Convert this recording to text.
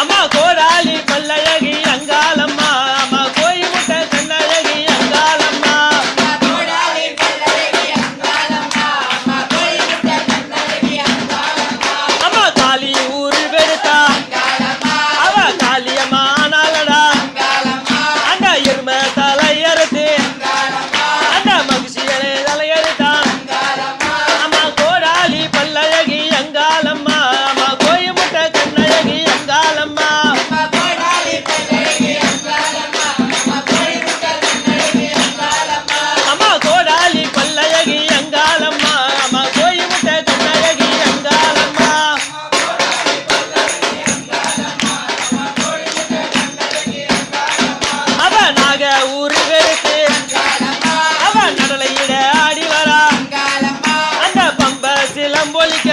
அம்மா கோடாலி பல்லைய ஊரு பேருக்கு அவன் நடலையிட ஆடி வரா அந்த பம்ப சிலம்பொலிக்க